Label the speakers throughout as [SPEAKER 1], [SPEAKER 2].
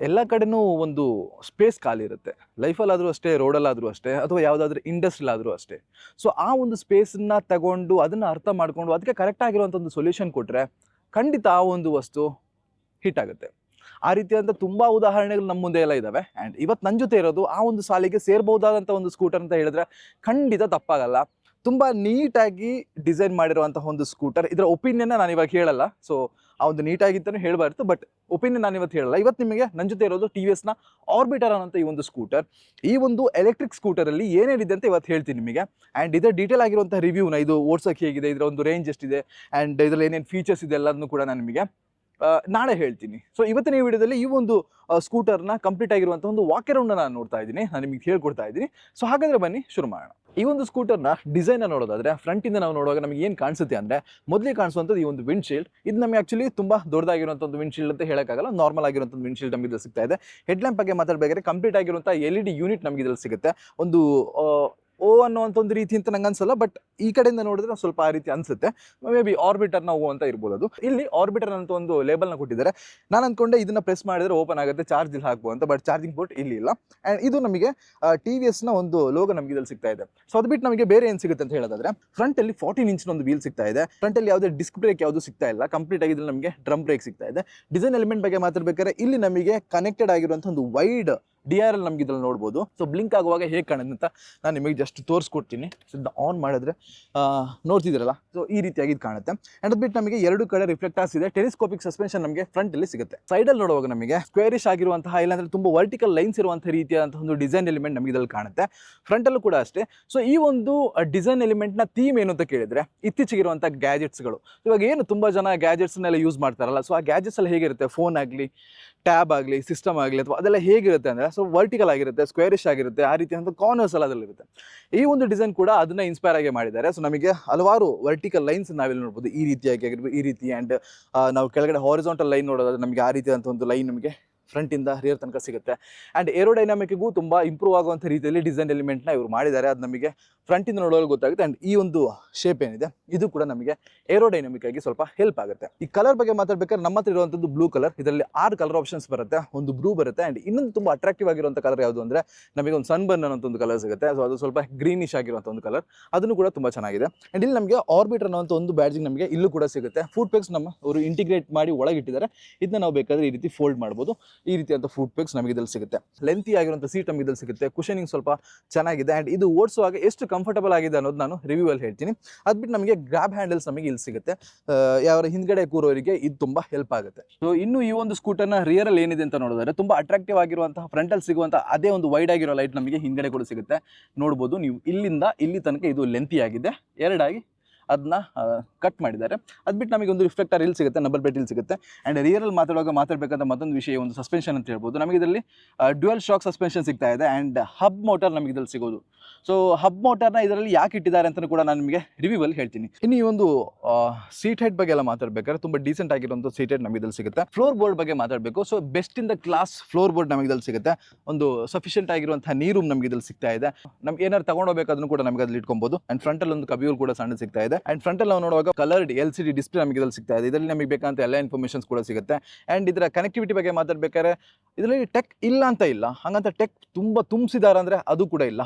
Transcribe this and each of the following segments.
[SPEAKER 1] ಎಲ್ಲ ಕಡೆನೂ ಒಂದು ಸ್ಪೇಸ್ ಖಾಲಿ ಇರುತ್ತೆ. ಲೈಫಲ್ಲಾದರೂ ಅಷ್ಟೇ, ರೋಡಲ್ಲಾದರೂ ಅಷ್ಟೇ, ಅಥವಾ ಯಾವುದಾದ್ರೂ ಇಂಡಸ್ಟ್ರಿಲಾದರೂ ಅಷ್ಟೇ. ಸೊ ಆ ಒಂದು ಸ್ಪೇಸನ್ನ ತಗೊಂಡು ಅದನ್ನು ಅರ್ಥ ಮಾಡಿಕೊಂಡು ಅದಕ್ಕೆ ಕರೆಕ್ಟ್ ಆಗಿರುವಂಥ ಒಂದು ಸೊಲ್ಯೂಷನ್ ಕೊಟ್ಟರೆ ಖಂಡಿತ ಆ ಒಂದು ವಸ್ತು ಹಿಟ್ ಆಗುತ್ತೆ. ಆ ರೀತಿಯಾದಂಥ ತುಂಬ ಉದಾಹರಣೆಗಳು ನಮ್ಮ ಮುಂದೆ ಎಲ್ಲ ಇದ್ದಾವೆ ಆ್ಯಂಡ್ ಇವತ್ತು ನನ್ನ ಜೊತೆ ಇರೋದು ಆ ಒಂದು ಸಾಲಿಗೆ ಸೇರ್ಬೋದಾದಂಥ ಒಂದು ಸ್ಕೂಟರ್ ಅಂತ ಹೇಳಿದ್ರೆ ಖಂಡಿತ ತಪ್ಪಾಗಲ್ಲ. ತುಂಬ ನೀಟಾಗಿ ಡಿಸೈನ್ ಮಾಡಿರುವಂತಹ ಒಂದು ಸ್ಕೂಟರ್ ಇದರ ಒಪಿನಿಯನ್ನ ನಾನು ಇವಾಗ ಹೇಳಲ್ಲ. ಸೊ ಆ ಒಂದು ನೀಟಾಗಿತ್ತೂ ಹೇಳಬಾರ್ದು ಬಟ್ ಒಪಿನಿಯನ್ ನಾನು ಇವತ್ತು ಹೇಳಲ್ಲ. ಇವತ್ತು ನಿಮಗೆ ನನ್ನ ಜೊತೆ ಇರೋದು ಟಿ ವಿ ಎಸ್ನ ಆರ್ಬಿಟರ್ ಅನ್ನೋಂಥ ಈ ಒಂದು ಸ್ಕೂಟರ್ ಈ ಒಂದು ಎಲೆಕ್ಟ್ರಿಕ್ ಸ್ಕೂಟರಲ್ಲಿ ಏನೇನಿದೆ ಅಂತ ಇವತ್ತು ಹೇಳ್ತೀನಿ ನಿಮಗೆ. ಆ್ಯಂಡ್ ಇದರ ಡೀಟೇಲ್ ಆಗಿರುವಂಥ ರಿವ್ಯೂನ ಇದು ಓಡ್ಸೋಕೆ ಹೇಗಿದೆ, ಇದರ ಒಂದು ರೇಂಜ್ ಎಷ್ಟಿದೆ ಆ್ಯಂಡ್ ಇದರಲ್ಲಿ ಏನೇನು ಫೀಚರ್ಸ್ ಇದೆ ಎಲ್ಲದನ್ನು ಕೂಡ ನಾನು ನಿಮಗೆ ನಾಳೆ ಹೇಳ್ತೀನಿ. ಸೊ ಇವತ್ತಿನ ಈ ವಿಡಿಯೋದಲ್ಲಿ ಈ ಒಂದು ಸ್ಕೂಟರ್ನ ಕಂಪ್ಲೀಟ್ ಆಗಿರುವಂಥ ಒಂದು ವಾಕ್ ನಾನು ನೋಡ್ತಾ ಇದ್ದೀನಿ. ನಾನು ನಿಮಗೆ ಹೇಳ್ಕೊಡ್ತಾ ಇದ್ದೀನಿ. ಸೊ ಹಾಗಾದ್ರೆ ಬನ್ನಿ, ಶುರು ಮಾಡೋಣ. ಈ ಒಂದು ಸ್ಕೂಟರ್ನ ಡಿಸೈನ್ ನೋಡೋದಾದ್ರೆ ಫ್ರಂಟ್ ಇಂದ ನಾವು ನೋಡುವಾಗ ನಮಗೆ ಏನು ಕಾಣಿಸುತ್ತೆ ಅಂದ್ರೆ ಮೊದಲಿಗೆ ಕಾಣಿಸುವಂಥದ್ದು ಈ ಒಂದು ವಿಂಡ್ ಶೀಲ್ಡ್ ಇದು ನಮಗೆ ಆಕ್ಚುಲಿ ತುಂಬಾ ದೊಡ್ಡದಾಗಿರುವಂಥ ಒಂದು ವಿಂಡ್ ಶೀಲ್ಡ್ ಅಂತ ಹೇಳೋಕ್ಕಾಗಲ್ಲ ನಾರ್ಮಲ್ ಆಗಿರುವಂಥ ವಿಂಡ್ ಶೀಲ್ಡ್ ನಮಗೆ ಸಿಗ್ತಾ ಇದೆ. ಹೆಡ್ ಲ್ಯಾಂಪ್ ಬಗ್ಗೆ ಮಾತಾಡಬೇಕಾದ್ರೆ ಕಂಪ್ಲೀಟ್ ಆಗಿರುವಂಥ ಎಲ್ ಇ ಡಿ ಯೂನಿಟ್ ನಮಗೆ ಇದ್ರಲ್ಲಿ ಸಿಗುತ್ತೆ. ಒಂದು ಓ ಅನ್ನೋ ಒಂದು ರೀತಿ ಅಂತ ನಂಗೆ ಅನ್ಸಲ್ಲ ಬಟ್ ಈ ಕಡೆಯಿಂದ ನೋಡಿದ್ರೆ ಸ್ವಲ್ಪ ಆ ರೀತಿ ಅನ್ಸುತ್ತೆ. ಮೇ ಬಿ ಆರ್ಬಿಟರ್ನ ಓ ಅಂತ ಇರ್ಬೋದು ಅದು. ಇಲ್ಲಿ ಆರ್ಬಿಟರ್ ಅಂತ ಒಂದು ಲೇಬಲ್ನ ಕೊಟ್ಟಿದ್ದಾರೆ. ನಾನು ಅನ್ಕೊಂಡೆ ಇದನ್ನ ಪ್ರೆಸ್ ಮಾಡಿದ್ರೆ ಓಪನ್ ಆಗುತ್ತೆ ಚಾರ್ಜ್ ಇಲ್ಲಿ ಹಾಕ್ಬೋದು ಅಂತ ಬಟ್ ಚಾರ್ಜಿಂಗ್ ಪೋರ್ಟ್ ಇಲ್ಲಿ ಇಲ್ಲ. ಆ್ಯಂಡ್ ಇದು ನಮಗೆ ಟಿ ವಿ ಎಸ್ನ ಒಂದು ಲೋಗೋ ನಮಗೆ ಇದ್ರಲ್ಲಿ ಸಿಗ್ತಾ ಇದೆ. ಸೊ ಅದು ಬಿಟ್ಟು ನಮಗೆ ಬೇರೆ ಏನು ಸಿಗುತ್ತೆ ಅಂತ ಹೇಳೋದಾದ್ರೆ ಫ್ರಂಟ್ ಅಲ್ಲಿ ಫಾರ್ಟೀನ್ ಇಂಚಿನ ಒಂದು ವೀಲ್ ಸಿಗ್ತಾ ಇದೆ. ಫ್ರಂಟ್ ಅಲ್ಲಿ ಯಾವುದೇ ಡಿಸ್ಕ್ ಬ್ರೇಕ್ ಯಾವುದು ಸಿಗ್ತಾ ಇಲ್ಲ. ಕಂಪ್ಲೀಟ್ ಆಗಿ ಇದ್ರಲ್ಲಿ ನಮಗೆ ಡ್ರಮ್ ಬ್ರೇಕ್ ಸಿಗ್ತಾ ಇದೆ. ಡಿಸೈನ್ ಎಲಿಮೆಂಟ್ ಬಗ್ಗೆ ಮಾತಾಡ್ಬೇಕಾದ್ರೆ ಇಲ್ಲಿ ನಮಗೆ ಕನೆಕ್ಟೆಡ್ ಆಗಿರುವಂಥ ಒಂದು ವೈಡ್ ಡಿ ಆರ್ ಎಲ್ ನಮ್ಗೆ ಇದ್ರಲ್ಲಿ ನೋಡ್ಬೋದು. ಸೊ ಬ್ಲಿಂಕ್ ಆಗುವಾಗ ಹೇಗೆ ಕಾಣುತ್ತೆ ಅಂತ ನಾನು ನಿಮಗೆ ಜಸ್ಟ್ ತೋರಿಸ್ಕೊಡ್ತೀನಿ. ಸೊ ಆನ್ ಮಾಡಿದ್ರೆ ನೋಡ್ತಿದ್ದೀರಲ್ಲ? ಸೊ ಈ ರೀತಿಯಾಗಿ ಇದು ಕಾಣುತ್ತೆ. ಅಂಡ್ ಬಿಟ್ಟು ನಮಗೆ ಎರಡು ಕಡೆ ರಿಫ್ಲೆಕ್ಟರ್ಸ್ ಇದೆ. ಟೆಲಿಸ್ಕೋಪಿಕ್ ಸಸ್ಪೆನ್ಷನ್ ನಮಗೆ ಫ್ರಂಟ್ ಅಲ್ಲಿ ಸಿಗುತ್ತೆ. ಸೈಡ್ ಅಲ್ಲಿ ನೋಡುವಾಗ ನಮಗೆ ಸ್ಕ್ವೇರಿಶ್ ಆಗಿರುವಂತಹ ಇಲ್ಲಾಂದ್ರೆ ತುಂಬಾ ವರ್ಟಿಕಲ್ ಲೈನ್ಸ್ ಇರುವಂತಹ ರೀತಿಯಾದಂತಹ ಒಂದು ಡಿಸೈನ್ ಎಲಿಮೆಂಟ್ ನಮಗೆ ಇದರಲ್ಲಿ ಕಾಣುತ್ತೆ. ಫ್ರಂಟ್ ಅಲ್ಲೂ ಕೂಡ ಅಷ್ಟೇ. ಸೊ ಈ ಒಂದು ಡಿಸೈನ್ ಎಲಿಮೆಂಟ್ನ ಥೀಮ್ ಏನು ಅಂತ ಕೇಳಿದ್ರೆ ಇತ್ತೀಚೆಗಿರುವಂಥ ಗ್ಯಾಜೆಟ್ಸ್ಗಳು ಇವಾಗ ಏನು ತುಂಬಾ ಜನ ಗ್ಯಾಜೆಟ್ಸ್ನೆಲ್ಲ ಯೂಸ್ ಮಾಡ್ತಾರಲ್ಲ? ಸೊ ಆ ಗ್ಯಾಜೆಟ್ಸ್ ಎಲ್ಲ ಹೇಗಿರುತ್ತೆ? ಫೋನ್ ಆಗಲಿ ಟ್ಯಾಬ್ ಆಗಲಿ, ಸಿಸ್ಟಮ್ ಆಗಲಿ ಅಥವಾ ಅದೆಲ್ಲ ಹೇಗಿರುತ್ತೆ ಅಂದರೆ ಸೊ ವರ್ಟಿಕಲ್ ಆಗಿರುತ್ತೆ ಸ್ಕ್ವೇರಿಶ್ ಆಗಿರುತ್ತೆ, ಆ ರೀತಿ ಅಂತ ಕಾರ್ನರ್ಸ್ ಎಲ್ಲ ಅದರಲ್ಲಿರುತ್ತೆ. ಈ ಒಂದು ಡಿಸೈನ್ ಕೂಡ ಅದನ್ನ ಇನ್ಸ್ಪೈರ್ ಆಗಿ ಮಾಡಿದ್ದಾರೆ. ಸೊ ನಮಗೆ ಹಲವಾರು ವರ್ಟಿಕಲ್ ಲೈನ್ಸ್ ನಾವಿಲ್ಲಿ ನೋಡ್ಬೋದು. ಈ ರೀತಿಯಾಗಿ ಆಗಿರ್ಬೋದು, ಈ ರೀತಿ ಆ್ಯಂಡ್ ನಾವು ಕೆಳಗಡೆ ಹಾರಿಸಾಂಟಲ್ ಲೈನ್ ನೋಡೋದಾದ್ರೆ ನಮಗೆ ಆ ರೀತಿಯಾದಂಥ ಒಂದು ಲೈನ್ ನಮಗೆ ಫ್ರಂಟಿಂದ ರಿಯರ್ ತನಕ ಸಿಗುತ್ತೆ. ಆ್ಯಂಡ್ ಏರೋಡೈನಾಮಿಕ್ಗೂ ತುಂಬ ಇಂಪ್ರೂವ್ ಆಗುವಂಥ ರೀತಿಯಲ್ಲಿ ಡಿಸೈನ್ ಎಲಿಮೆಂಟ್ನ ಇವರು ಮಾಡಿದ್ದಾರೆ. ಅದು ನಮಗೆ ಫ್ರಂಟಿಂದ ನೋಡೋದು ಗೊತ್ತಾಗುತ್ತೆ. ಆ್ಯಂಡ್ ಈ ಒಂದು ಶೇಪ್ ಏನಿದೆ, ಇದು ಕೂಡ ನಮಗೆ ಏರೋಡೈನಮಿಕ್ ಆಗಿ ಸ್ವಲ್ಪ ಹೆಲ್ಪ್ ಆಗುತ್ತೆ. ಈ ಕಲರ್ ಬಗ್ಗೆ ಮಾತಾಡ್ಬೇಕಾದ್ರೆ ನಮ್ಮ ಹತ್ರ ಇರುವಂಥದ್ದು ಬ್ಲೂ ಕಲರ್ ಇದರಲ್ಲಿ ಆರು ಕಲರ್ ಆಪ್ಷನ್ಸ್ ಬರುತ್ತೆ. ಒಂದು ಬ್ಲೂ ಬರುತ್ತೆ ಆ್ಯಂಡ್ ಇನ್ನೊಂದು ತುಂಬ ಅಟ್ರಾಕ್ಟಿವ್ ಆಗಿರುವಂಥ ಕಲರ್ ಯಾವುದು ಅಂದರೆ ನಮಗೆ ಒಂದು ಸನ್ ಬರ್ನ್ ಅನ್ನೋ ಒಂದು ಕಲರ್ ಸಿಗುತ್ತೆ. ಸೊ ಅದು ಸ್ವಲ್ಪ ಗ್ರೀನಿಶ್ ಆಗಿರುವಂಥ ಒಂದು ಕಲರ್ ಅದನ್ನು ಕೂಡ ತುಂಬ ಚೆನ್ನಾಗಿದೆ. ಆ್ಯಂಡ್ ಇಲ್ಲಿ ನಮಗೆ ಆರ್ಬಿಟರ್ ಅನ್ನೋ ಒಂದು ಬ್ಯಾಡ್ಜಿಂಗ್ ನಮಗೆ ಇಲ್ಲೂ ಕೂಡ ಸಿಗುತ್ತೆ. ಫುಡ್ ಪ್ಯಾಕ್ಸ್ ನಮ್ಮ ಅವರು ಇಂಟಿಗ್ರೇಟ್ ಮಾಡಿ ಒಳಗಿಟ್ಟಿದ್ದಾರೆ. ಇದನ್ನ ನಾವು ಬೇಕಾದ್ರೆ ಈ ರೀತಿ ಫೋಲ್ಡ್ ಮಾಡ್ಬೋದು. ಈ ರೀತಿಯಾದ ಫುಡ್ ಪೇಕ್ಸ್ ನಮಗೆ ಇದ್ರಲ್ಲಿ ಸಿಗುತ್ತೆ. ಲೆಂತಿ ಆಗಿರುವಂಥ ಸೀಟ್ ನಮಗೆ ಇದ್ರಲ್ಲಿ ಸಿಗುತ್ತೆ. ಕುಷನಿಂಗ್ ಸ್ವಲ್ಪ ಚೆನ್ನಾಗಿದೆ. ಆ್ಯಂಡ್ ಇದು ಓಡಿಸುವಾಗ ಎಷ್ಟು ಕಂಫರ್ಟಬಲ್ ಆಗಿದೆ ಅನ್ನೋದು ನಾನು ರಿವ್ಯೂ ಅಲ್ಲಿ ಹೇಳ್ತೀನಿ. ಅದ್ಬಿಟ್ಟು ನಮಗೆ ಗ್ರಾಬ್ ಹ್ಯಾಂಡಲ್ಸ್ ನಮಗೆ ಇಲ್ಲಿ ಸಿಗುತ್ತೆ. ಯಾವ ಹಿಂದ್ಗಡೆ ಕೂರೋರಿಗೆ ಇದು ತುಂಬಾ ಹೆಲ್ಪ್ ಆಗುತ್ತೆ. ಸೊ ಇನ್ನು ಈ ಒಂದು ಸ್ಕೂಟರ್ನ ರಿಯರ್ ಅಲ್ಲಿ ಏನಿದೆ ಅಂತ ನೋಡಿದ್ರೆ ತುಂಬಾ ಅಟ್ರಾಕ್ಟಿವ್ ಆಗಿರುವಂತಹ ಫ್ರಂಟ್ ಅಲ್ಲಿ ಸಿಗುವಂತಹ ಅದೇ ಒಂದು ವೈಡ್ ಆಗಿರೋ ಲೈಟ್ ನಮಗೆ ಹಿಂದ್ಗಡೆ ಕೂಡ ಸಿಗುತ್ತೆ. ನೋಡ್ಬೋದು ನೀವು ಇಲ್ಲಿಂದ ಇಲ್ಲಿ ತನಕ ಇದು ಲೆಂತಿ ಆಗಿದೆ. ಎರಡಾಗಿ ಅದನ್ನ ಕಟ್ ಮಾಡಿದ್ದಾರೆ. ಅದು ಬಿಟ್ಟು ನಮಗೆ ಒಂದು ರಿಫ್ಲೆಕ್ಟರ್ ಇಲ್ಲಿ ಸಿಗುತ್ತೆ ನಂಬರ್ ಪ್ಲೇಟ್ ಇಲ್ಲಿ ಸಿಗುತ್ತೆ. ಆ್ಯಂಡ್ ರಿಯರಲ್ಲಿ ಮಾತಾಡುವಾಗ ಮಾತಾಡಬೇಕಾದ ಮತ್ತೊಂದು ವಿಷಯ ಒಂದು ಸಸ್ಪೆನ್ಷನ್ ಅಂತ ಹೇಳ್ಬೋದು. ನಮಗೆ ಇದರಲ್ಲಿ ಡ್ಯುಯಲ್ ಶಾಕ್ ಸಸ್ಪೆನ್ಷನ್ ಸಿಗ್ತಾ ಇದೆ ಆ್ಯಂಡ್ ಹಬ್ ಮೋಟರ್ ನಮಗೆ ಇದರಲ್ಲಿ ಸಿಗೋದು. ಸೊ ಹಬ್ ಮೋಟರ್ನ ಇದರಲ್ಲಿ ಯಾಕೆ ಇಟ್ಟಿದ್ದಾರೆ ಅಂತ ಕೂಡ ನಾನು ನಿಮಗೆ ರಿವ್ಯೂವಲ್ಲಿ ಹೇಳ್ತೀನಿ. ಇನ್ನು ಈ ಒಂದು ಸೀಟ್ ಹೆಡ್ ಬಗ್ಗೆ ಎಲ್ಲ ಮಾತಾಡ್ಬೇಕಾದ್ರೆ ತುಂಬ ಡೀಸೆಂಟ್ ಆಗಿರುವಂಥ ಸೀಟ್ ಹೆಡ್ ನಮಗೆ ಇದ್ರಲ್ಲಿ ಸಿಗುತ್ತೆ. ಫ್ಲೋರ್ ಬೋರ್ಡ್ ಬಗ್ಗೆ ಮಾತಾಡಬೇಕು. So best in the class floor board ನಮಗೆ ಇದ್ರಲ್ಲಿ ಸಿಗುತ್ತೆ. ಒಂದು ಸಫಿಷಿಯಂಟ್ ಆಗಿರುವಂಥ ನೀರು ನಮಗೆ ಇದ್ರಲ್ಲಿ ಸಿಗ್ತಾ ಇದೆ. ನಮ್ಗೆ ಏನಾರು ತಗೊಂಡೋಗ್ಬೇಕಾದ್ರೂ ಕೂಡ ನಮಗೆ ಅದ್ರಲ್ಲಿ ಇಟ್ಕೊಬೋದು. ಅಂಡ್ ಫ್ರಂಟ್ ಅಲ್ಲಿ ಒಂದು ಕಬಿಯೂಲ್ ಕೂಡ ಸಣ್ಣ ಸಿಗ್ತಾ ಇದೆ. ಅಂಡ್ ಫ್ರಂಟ್ ಅಲ್ಲಿ ನಾವು ನೋಡುವಾಗ coloured L C D display ನಮಗೆ ಇದ್ರಲ್ಲಿ ಸಿಗ್ತಾ ಇದೆ. ಇದರಲ್ಲಿ ನಮಗೆ ಬೇಕಂತ ಎಲ್ಲ ಇನ್ಫಾರ್ಮೇಷನ್ಸ್ ಕೂಡ ಸಿಗುತ್ತೆ. ಅಂಡ್ ಇದರ ಕನೆಕ್ಟಿವಿಟಿ ಬಗ್ಗೆ ಮಾತಾಡ್ಬೇಕಾದ್ರೆ, ಇದರಲ್ಲಿ ಟೆಕ್ ಇಲ್ಲ ಅಂತ ಇಲ್ಲ. ಹಂಗಂತ ಟೆಕ್ ತುಂಬ ತುಂಬಿಸಿದಾರೆ ಅಂದರೆ ಅದು ಕೂಡ ಇಲ್ಲ.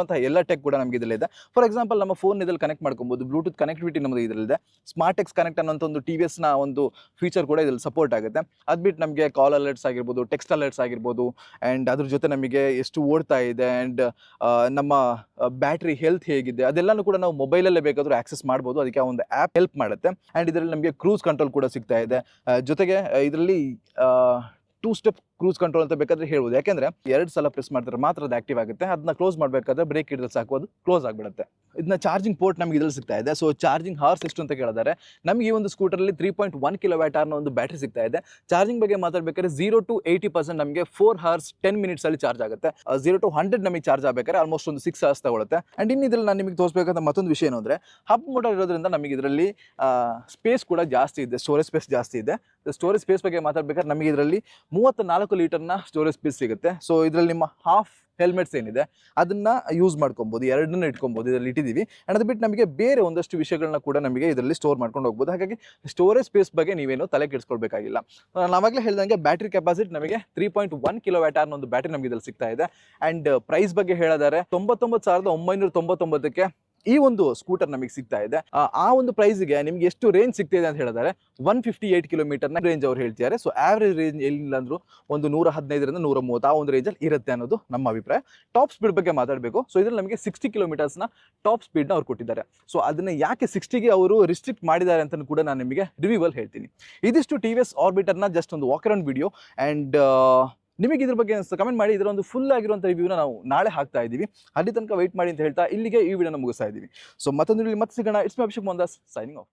[SPEAKER 1] ಬೇಕಾಗಿರುವಂತಹ ಎಲ್ಲ ಟೆಕ್ ಕೂಡ ನಮಗೆ ಇದರಲ್ಲಿದೆ. ಫಾರ್ ಎಕ್ಸಾಂಪಲ್ ನಮ್ಮ ಫೋನ್ ಇದ್ರಲ್ಲಿ ಕನೆಕ್ಟ್ ಮಾಡ್ಕೊಬೋದು ಬ್ಲೂಟೂತ್ ಕನೆಕ್ಟಿವಿಟಿ ನಮ್ಮದು ಇದರಲ್ಲಿದೆ. ಸ್ಮಾರ್ಟ್ ಎಕ್ಸ್ ಕನೆಕ್ಟ್ ಅನ್ನೋಂಥ ಒಂದು ಟಿ ವಿ ಎಸ್ನ ಒಂದು ಫೀಚರ್ ಕೂಡ ಇದ್ರಲ್ಲಿ ಸಪೋರ್ಟ್ ಆಗುತ್ತೆ. ಅದ್ಬಿಟ್ ನಮಗೆ ಕಾಲ್ ಅಲರ್ಟ್ಸ್ ಆಗಿರ್ಬೋದು ಟೆಕ್ಸ್ಟ್ ಅಲರ್ಟ್ಸ್ ಆಗಿರ್ಬೋದು ಆ್ಯಂಡ್ ಅದ್ರ ಜೊತೆ ನಮಗೆ ಎಷ್ಟು ಓಡ್ತಾ ಇದೆ ಆ್ಯಂಡ್ ನಮ್ಮ ಬ್ಯಾಟ್ರಿ ಹೆಲ್ತ್ ಹೇಗಿದೆ, ಅದೆಲ್ಲನೂ ಕೂಡ ನಾವು ಮೊಬೈಲಲ್ಲೇ ಬೇಕಾದರೂ ಆಕ್ಸೆಸ್ ಮಾಡ್ಬೋದು. ಅದಕ್ಕೆ ಒಂದು ಆ್ಯಪ್ ಹೆಲ್ಪ್ ಮಾಡುತ್ತೆ. ಆ್ಯಂಡ್ ಇದರಲ್ಲಿ ನಮಗೆ ಕ್ರೂಸ್ ಕಂಟ್ರೋಲ್ ಕೂಡ ಸಿಗ್ತಾ ಇದೆ. ಜೊತೆಗೆ ಇದರಲ್ಲಿ ಟೂ ಸ್ಟೆಪ್ ಕ್ರೂಸ್ ಕಂಟ್ರೋಲ್ ಅಂತ ಬೇಕಾದ್ರೆ ಹೇಳ್ಬೋದು. ಯಾಕಂದ್ರೆ ಎರಡು ಸಲ ಪ್ರೆಸ್ ಮಾಡಿದ್ರೆ ಮಾತ್ರ ಅದು ಆಕ್ಟಿವ್ ಆಗುತ್ತೆ. ಅದನ್ನ ಕ್ಲೋಸ್ ಮಾಡಬೇಕಾದ್ರೆ ಬ್ರೇಕ್ ಹಿಡಿದ್ರೆ ಸಾಕು, ಅದು ಕ್ಲೋಸ್ ಆಗಿಬಿಡುತ್ತೆ. ಇದನ್ನ ಚಾರ್ಜಿಂಗ್ ಪೋರ್ಟ್ ನಮಗೆ ಇದ್ರಲ್ಲಿ ಸಿಗ್ತಾ ಇದೆ. ಸೊ ಚಾರ್ಜಿಂಗ್ ಹಾರ್ಸ್ ಎಷ್ಟು ಅಂತ ಕೇಳಿದಾರೆ. ನಮಗೆ ಈ ಒಂದು ಸ್ಕೂಟರಲ್ಲಿ three point one kilowatt ಆರ್ನ ಒಂದು ಬ್ಯಾಟ್ರಿ ಸಿಗ್ತಾ ಇದೆ. ಚಾರ್ಜಿಂಗ್ ಬಗ್ಗೆ ಮಾತಾಡಬೇಕಾದ್ರೆ ಝೀರೋ ಟು ಏಯ್ಟಿ ಪರ್ಸೆಂಟ್ ನಮಗೆ ಫೋರ್ ಹಾರ್ಸ್ ಟೆನ್ ಮಿನಿಟ್ಸ್ ಅಲ್ಲಿ ಚಾರ್ಜ್ ಆಗುತ್ತೆ. ಝೀರೋ ಟು ಹಂಡ್ರೆಡ್ ನಮಗೆ ಚಾರ್ಜ್ ಆಗಬೇಕಾದ್ರೆ ಆಲ್ಮೋಸ್ಟ್ ಒಂದು ಸಿಕ್ಸ್ ಅವರ್ಸ್ ತಗೊಳುತ್ತೆ. ಅಂಡ್ ಇನ್ನು ಇದ್ರಲ್ಲಿ ನಾನು ನಿಮಗೆ ತೋರಿಸಬೇಕಾದ ಮತ್ತೊಂದು ವಿಷಯ ಏನಂದ್ರೆ ಹಬ್ ಮೋಟರ್ ಇರೋದ್ರಿಂದ ನಮಗೆ ಇದರಲ್ಲಿ ಸ್ಪೇಸ್ ಕೂಡ ಜಾಸ್ತಿ ಇದೆ ಸ್ಟೋರೇಜ್ ಸ್ಪೇಸ್ ಜಾಸ್ತಿ ಇದೆ. ಸ್ಟೋರೇಜ್ ಸ್ಪೇಸ್ ಬಗ್ಗೆ ಮಾತಾಡ್ಬೇಕಾದ್ರೆ ನಮಗೆ ಇದರಲ್ಲಿ ಮೂವತ್ತ ಹದಿನಾಲ್ಕು ಲೀಟರ್ನ ಸ್ಟೋರೇಜ್ ಸ್ಪೇಸ್ ಸಿಗುತ್ತೆ. ಸೊ ಇದರಲ್ಲಿ ನಿಮ್ಮ ಹಾಫ್ ಹೆಲ್ಮೆಟ್ಸ್ ಏನಿದೆ, ಅದನ್ನ ಯೂಸ್ ಮಾಡ್ಕೊಬೋದು, ಎರಡನ್ನ ಇಟ್ಕೊಬೋದು, ಇದರಲ್ಲಿ ಇಟ್ಟಿದ್ದೀವಿ. ಆ್ಯಂಡ್ ಅದು ಬಿಟ್ಟು ನಮಗೆ ಬೇರೆ ಒಂದಷ್ಟು ವಿಷಯಗಳನ್ನ ಕೂಡ ನಮಗೆ ಇದರಲ್ಲಿ ಸ್ಟೋರ್ ಮಾಡ್ಕೊಂಡು ಹೋಗ್ಬೋದು. ಹಾಗಾಗಿ ಸ್ಟೋರೇಜ್ ಸ್ಪೇಸ್ ಬಗ್ಗೆ ನೀವೇನು ತಲೆ ಕೆಡಿಸ್ಕೊಳ್ಬೇಕಾಗಿಲ್ಲ. ನಾವಾಗಲೇ ಹೇಳಿದಂಗೆ ಹೇಳ್ದಂಗೆ ಬ್ಯಾಟ್ರಿ ಕೆಪಾಸಿಟಿ ನಮಗೆ three point one kilowatt ಅನ್ನೋ ಒಂದು ಬ್ಯಾಟ್ರಿ ನಮಗೆ ಇದ್ರಲ್ಲಿ ಸಿಗ್ತಾ ಇದೆ. ಆ್ಯಂಡ್ ಪ್ರೈಸ್ ಬಗ್ಗೆ ಹೇಳಿದರೆ ತೊಂಬತ್ತೊಂಬತ್ತು ಸಾವಿರದ ಒಂಬೈನೂರ ತೊಂಬತ್ತೊಂಬತ್ತಕ್ಕೆ ಈ ಒಂದು ಸ್ಕೂಟರ್ ನಮಗೆ ಸಿಗ್ತಾ ಇದೆ. ಆ, ಒಂದು ಪ್ರೈಸ್ಗೆ ನಿಮ್ಗೆ ಎಷ್ಟು ರೇಂಜ್ ಸಿಗ್ತಿದೆ ಅಂತ ಹೇಳಿದ್ರೆ. ಒನ್ ಫಿಫ್ಟಿ ಏಟ್ ಕಿಲೋಮೀಟರ್ನ ರೇಂಜ್ ಅವ್ರು ಹೇಳ್ತಿದ್ದಾರೆ. ಸೊ ಆವ್ರೇಜ್ ರೇಂಜ್ ಎಲ್ಲಿಲ್ಲ ಅಂದ್ರು ಒಂದು ನೂರ ಹದಿನೈದರಿಂದ ನೂರ ಮೂವತ್ತು ಆ ಒಂದು ರೇಂಜಲ್ಲಿ ಇರುತ್ತೆ ಅನ್ನೋದು ನಮ್ಮ ಅಭಿಪ್ರಾಯ. ಟಾಪ್ ಸ್ಪೀಡ್ ಬಗ್ಗೆ ಮಾತಾಡಬೇಕು. ಸೊ ಇದ್ರಲ್ಲಿ ನಮಗೆ ಸಿಕ್ಸ್ಟಿ ಕಿಲೋಮೀಟರ್ಸ್ನ ಟಾಪ್ ಸ್ಪೀಡ್ನ ಅವ್ರು ಕೊಟ್ಟಿದ್ದಾರೆ. ಸೊ ಅದನ್ನ ಯಾಕೆ ಸಿಕ್ಸ್ಟಿಗೆ ಅವರು ರಿಸ್ಟ್ರಿಕ್ಟ್ ಮಾಡಿದ್ದಾರೆ ಅಂತ ಕೂಡ ನಾನು ನಿಮಗೆ ರಿವ್ಯೂವಲ್ಲಿ ಹೇಳ್ತೀನಿ. ಇದಿಷ್ಟು ಟಿ ವಿ ಎಸ್ ಆರ್ಬಿಟರ್ನ ಜಸ್ಟ್ ಒಂದು ವಾಕ್ ಅರೌಂಡ್ ವಿಡಿಯೋ ಆ್ಯಂಡ್ ನಿಮಗೆ ಇದ್ರ ಬಗ್ಗೆ ಕಮೆಂಟ್ ಮಾಡಿ. ಇದರ ಒಂದು ಫುಲ್ ಆಗಿರುವಂಥ ರಿವ್ಯೂನ ನಾವು ನಾಳೆ ಹಾಕ್ತಾ ಇದ್ದೀವಿ. ಅಲ್ಲಿ ತನಕ ವೆಯ್ಟ್ ಮಾಡಿ ಅಂತ ಹೇಳ್ತಾ, ಇಲ್ಲಿಗೆ ಈ ವಿಡಿಯೋನ ಮುಗಿಸ್ತಾ ಇದ್ದೀವಿ. ಸೊ ಮತ್ತೊಂದು ಮತ್ತೆ ಸಿಗೋಣ. It's my Abhishek Mondas signing off